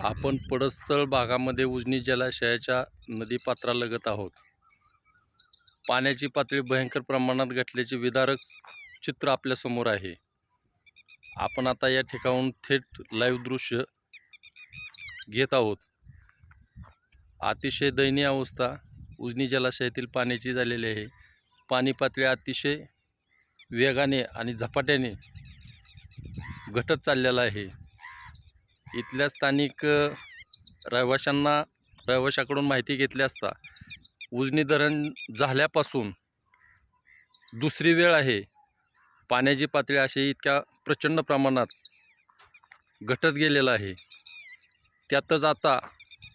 आपण पडस्थळ भागामध्ये उजनी जलाशयाच्या नदीपात्रालगत आहोत. पाण्याची पातळी भयंकर प्रमाणात घटल्याचे विदारक चित्र आपल्यासमोर आहे. आपण आता या ठिकाणून थेट लाईव्ह दृश्य घेत आहोत. अतिशय दयनीय अवस्था उजनी जलाशयातील पाण्याची झालेली आहे. पाणी पातळी अतिशय वेगाने आणि झपाट्याने घटत चाललेला आहे. इथल्या स्थानिक रहिवाशांना रहिवाशाकडून माहिती घेतली असता उजनी धरण झाल्यापासून दुसरी वेळ आहे. पाण्याची पातळी अशी इतक्या प्रचंड प्रमाणात घटत गेलेलं आहे. त्यातच आता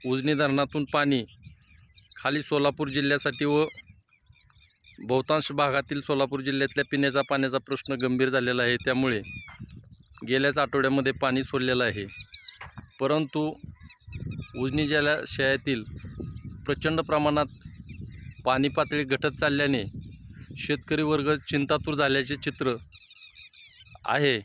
उजनी धरणातून पाणी खाली सोलापूर जिल्ह्यासाठी व बहुतांश भागातील सोलापूर जिल्ह्यातल्या पिण्याचा पाण्याचा प्रश्न गंभीर झालेला आहे. त्यामुळे गेल्याच आठवड्यामध्ये पाणी सोडलेलं आहे. परंतु उजनी जलाशयातील प्रचंड प्रमाणात पाणी पातळी घटत चालल्याने शेतकरी वर्ग चिंतातूर झाल्याचे चित्र आहे.